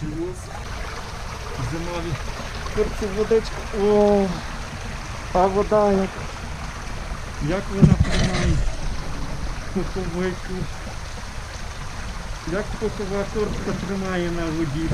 Сілос. Зимові. Курці водичка. О, а вода як. Як вона приймає куховику. Як кухова тримає на воді.